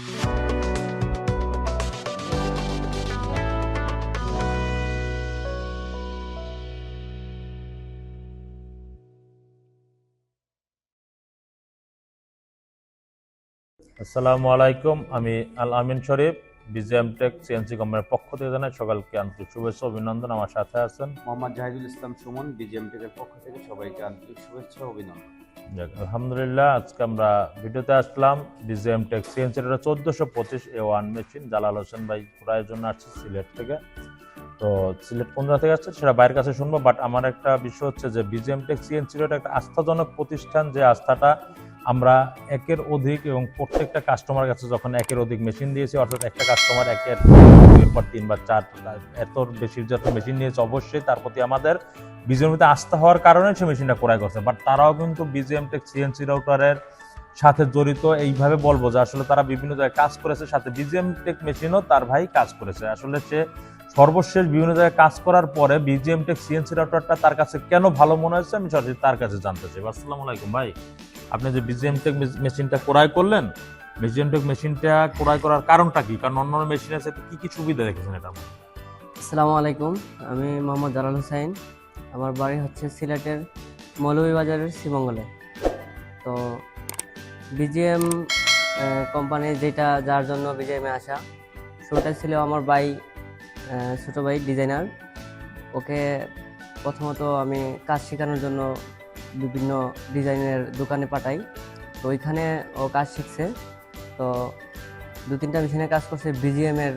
আসসালামু আলাইকুম, আমি Al Amin Sharif, BGM Tech CNC কোম্পানির পক্ষ থেকে জানাই সকালকে আন্তরিক শুভেচ্ছা অভিনন্দন। আমার সাথে আছেন মোহাম্মদ জাহিদুল ইসলাম সুমন, বিজিএম টেকের পক্ষ থেকে সবাইকে আন্তরিক শুভেচ্ছা অভিনন্দন। আলহামদুলিল্লাহ, আজকে আমরা ভিডিওতে আসলাম ডিজিএম সিএনসি এটা চোদ্দোশো পঁচিশ A one machine, Jalal Hossain ভাই ক্রয়ের জন্য আসছে সিলেট থেকে। তো সিলেট কোন জায়গা থেকে আসছে সেটা বাইরের কাছে শুনব বাট আমার একটা বিষয় হচ্ছে যে বিজিএম টেক সিএনসি একটা আস্থাজনক প্রতিষ্ঠান, যে আস্থাটা আমরা একের অধিক এবং প্রত্যেকটা কাস্টমার কাছে যখন একের অধিক মেশিন দিয়েছি, অর্থাৎ একটা কাস্টমার একের পর তিন বা চার এত বেশি যত মেশিন নিয়েছে অবশ্যই তার প্রতি আমাদের বিজিএমতে আস্থা হওয়ার কারণে সে মেশিনটা ক্রয় করছে। বাট তারাও কিন্তু বিজিএম টেক সিএনসি রাউটারের সাথে জড়িত, এইভাবে বলব যে আসলে তারা বিভিন্ন জায়গায় কাজ করেছে, সাথে বিজিএম টেক মেশিনও তার ভাই কাজ করেছে। আসলে সে সর্বশেষ বিভিন্ন জায়গায় কাজ করার পরে বিজিএম টেক সিএনসি রাউটারটা তার কাছে কেন ভালো মনে হয়েছে আমি সরাসরি তার কাছে জানতে চাই। আসসালামু আলাইকুম ভাই। আপনি যে বিজিএম টেক মেশিনটা ক্রয় করলেন বিজিএম টেক মেশিনটা ক্রয় করার কারণটা কি? কারণ অন্য মেশিনের সাথে কি কি সুবিধা দেখেছেন এটা আসসালামু আলাইকুম আমি মোহাম্মদ জালাল হোসাইন আমার বাড়ি হচ্ছে সিলেটের মৌলভীবাজারের শ্রীমঙ্গলে। তো বিজিএম কোম্পানি যেটা যার জন্য বিজিএমে আসা সেটা ছিল আমার আহ, ছোটো ভাই ডিজাইনার। ওকে প্রথমত আমি কাজ শেখানোর জন্য বিভিন্ন ডিজাইনের দোকানে পাঠাই। তো ওইখানে ও কাজ শিখছে। তো দু তিনটা মেশিনে কাজ করছে বিজিএমের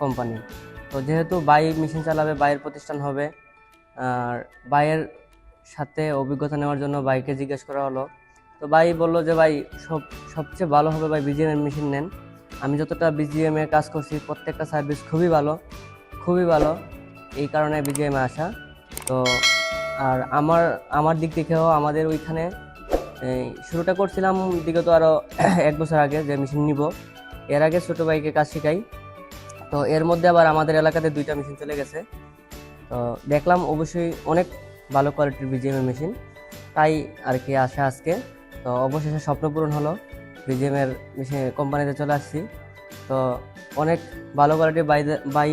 কোম্পানি তো যেহেতু বাই মেশিন চালাবে, বাইয়ের প্রতিষ্ঠান হবে, আর বাইয়ের সাথে অভিজ্ঞতা নেওয়ার জন্য বাইকে জিজ্ঞেস করা হলো। তো বাই বলল যে, ভাই, সব, সবচেয়ে ভালো হবে ভাই বিজিএম এর মেশিন নেন। আমি যতটা বিজিএম কাজ করছি, প্রত্যেকটা সার্ভিস খুবই ভালো। খুবই ভালো। এই কারণে বিজিএম আসা। তো আর আমার আমার দিক থেকেও আমাদের ওইখানে শুরুটা করছিলাম বিগত আরও এক বছর আগে যে মেশিন নিব। এর আগে ছোটো বাইকে কাজ শেখাই। তো এর মধ্যে আবার আমাদের এলাকাতে দুইটা মেশিন চলে গেছে। তো দেখলাম অবশ্যই অনেক ভালো কোয়ালিটির বিজিএম মেশিন তাই আর কি আসা আজকে। তো অবশেষে স্বপ্ন পূরণ হলো বিজিএম এর মেশিন কোম্পানিতে চলে আসছি। তো অনেক ভালো কোয়ালিটির বাই বাই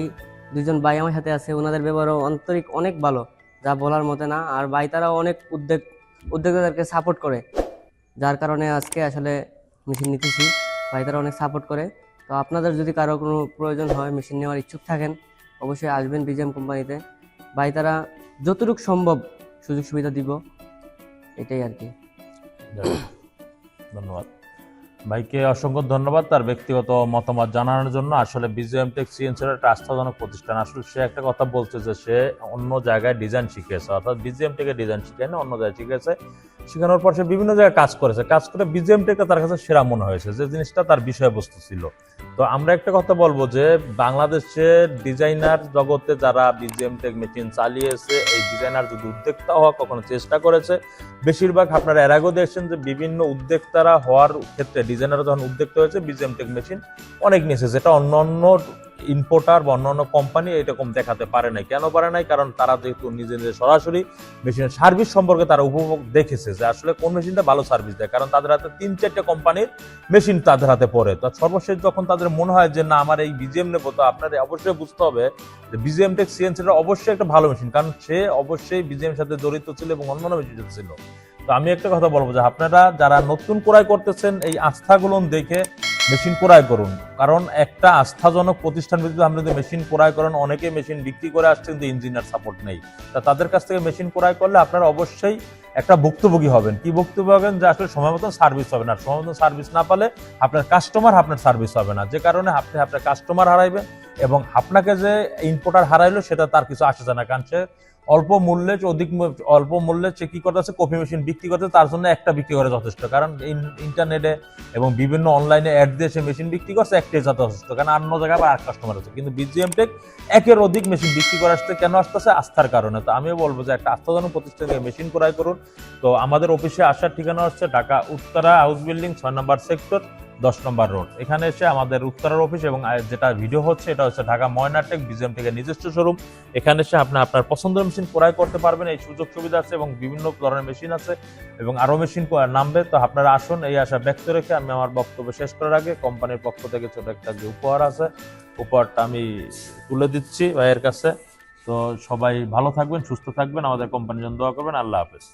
দুজন ভাই আমার সাথে আছে, ওনাদের ব্যবহারও আন্তরিক, অনেক ভালো। যা বলার মতো না, আর বাই তারাও অনেক উদ্যোগ, উদ্যোক্তাদেরকে সাপোর্ট করে। যার কারণে আজকে আসলে মেশিন নিতেছি, ভাই তারা অনেক সাপোর্ট করে। তো আপনাদের যদি কারও কোনো প্রয়োজন হয় মেশিন নেওয়ার ইচ্ছুক থাকেন, অবশ্যই আসবেন বিজিএম কোম্পানিতে ভাই তারা যতটুকু সম্ভব সুযোগ সুবিধা দিব, এটাই আর কি। ধন্যবাদ। ভাইকে অসংখ্য ধন্যবাদ। তার ব্যক্তিগত মতামত জানানোর জন্য আসলে বিজিএম টেক সিএনসির একটা আস্থাজনক প্রতিষ্ঠান। আসলে সে একটা কথা বলছে যে সে অন্য জায়গায় ডিজাইন শিখেছে অর্থাৎ বিজিএম টেকে ডিজাইন শিখে না অন্য জায়গায় শিখেছে শেখানোর পর সে বিভিন্ন জায়গায় কাজ করেছে। কাজ করে বিজিএম টেকে তার কাছে সেরা মনে হয়েছে। যে জিনিসটা তার বিষয়বস্তু ছিল। তো আমরা একটা কথা বলব যে বাংলাদেশের ডিজাইনার জগতে যারা বিজিএম টেক মেশিন চালিয়েছে, এই ডিজাইনার যদি উদ্যোক্তা হওয়া কখনো চেষ্টা করেছে, বেশিরভাগ আপনারা এর আগেও দেখছেন যে বিভিন্ন উদ্যোক্তারা হওয়ার ক্ষেত্রে ডিজাইনার যখন উদ্যোক্তা হয়েছে বিজিএম টেক মেশিন অনেক নিয়েছে। যেটা অন্য অন্য ইম্পোর্টার বা অন্য অন্য কোম্পানি এরকম দেখাতে পারে নাই। কেন পারে নাই? কারণ তারা যেহেতু নিজে নিজে সরাসরি মেশিনের সার্ভিস সম্পর্কে তারা উপভোগ দেখেছে যে আসলে কোন মেশিনটা ভালো সার্ভিস দেয়। কারণ তাদের হাতে তিন চারটে কোম্পানির মেশিন তাদের হাতে পড়ে। তো সর্বশেষ যখন তাদের মনে হয় যে, না, আমার এই বিজিএম নেব তো আপনাদের অবশ্যই বুঝতে হবে যে বিজিএম টেক সিএনসিটা অবশ্যই একটা ভালো মেশিন কারণ সে অবশ্যই বিজিএম সাথে জড়িত ছিল এবং অন্যান্য মেশিন ছিল। তো আমি একটা কথা বলব যে আপনারা যারা নতুন ক্রয় করতেছেন, এই আস্থাগুলো দেখে মেশিন ক্রয় করুন। কারণ একটা আস্থাজনক প্রতিষ্ঠান ভিত্তিতে আপনি যদি মেশিন ক্রয় করেন অনেকে মেশিন বিক্রি করে আসছেন কিন্তু ইঞ্জিনিয়ার সাপোর্ট নেই। তা তাদের কাছ থেকে মেশিন ক্রয় করলে আপনারা অবশ্যই একটা ভুক্তভোগী হবেন। কি ভুক্তভোগী হবেন? যে আসলে সময় মতন সার্ভিস হবে না। সময় মতন সার্ভিস না পালে আপনার কাস্টমার আপনার সার্ভিস হবে না। যে কারণে আপনি আপনার কাস্টমার হারাইবেন। এবং আপনাকে যে ইনপোর্টার হারাইলো, সেটা তার কিছু আসে যায় না। কারণ সে অল্প মূল্যে অধিক অল্প মূল্যে সে কি করতেছে কফি মেশিন বিক্রি করতে তার জন্য একটা বিক্রি করে যথেষ্ট। কারণ ইন্টারনেটে এবং বিভিন্ন অনলাইনে অ্যাড দিয়ে সে মেশিন বিক্রি করছে, একটাই যথেষ্ট। কারণ অন্য জায়গায় আবার আর কাস্টমার আছে। কিন্তু বিজিএম টেক একের অধিক মেশিন বিক্রি করে আসতে কেন আসতেছে? আস্থার কারণে। তো আমিও বলব যে একটা আস্থাজনক প্রতিষ্ঠান থেকে মেশিন ক্রয় করুন। তো আমাদের অফিসে আসার ঠিকানা হচ্ছে ঢাকা উত্তরা হাউস বিল্ডিং ছয় নম্বর সেক্টর দশ নম্বর রোড। এখানে এসে আমাদের উত্তরের অফিস এবং যেটা ভিডিও হচ্ছে, এটা হচ্ছে ঢাকা ময়নাটেক বিজিএম থেকে নিজস্ব শোরুম এখানে এসে আপনি আপনার পছন্দের মেশিন ক্রয় করতে পারবেন, এই সুযোগ সুবিধা আছে এবং বিভিন্ন ধরনের মেশিন আছে এবং আরও মেশিন নামবে। তো আপনারা আসুন, এই আশা ব্যক্ত রেখে আমি আমার বক্তব্য শেষ করার আগে কোম্পানির পক্ষ থেকে ছোট একটা যে উপহার আছে, উপহারটা আমি তুলে দিচ্ছি ভাইয়ের কাছে। তো সবাই ভালো থাকবেন, সুস্থ থাকবেন। আমাদের কোম্পানির জন্য দোয়া করবেন। আল্লাহ হাফেজ।